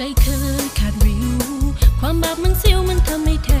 ใจเคยขาดวิว ความบาปมันเสียวมันทำให้เธอ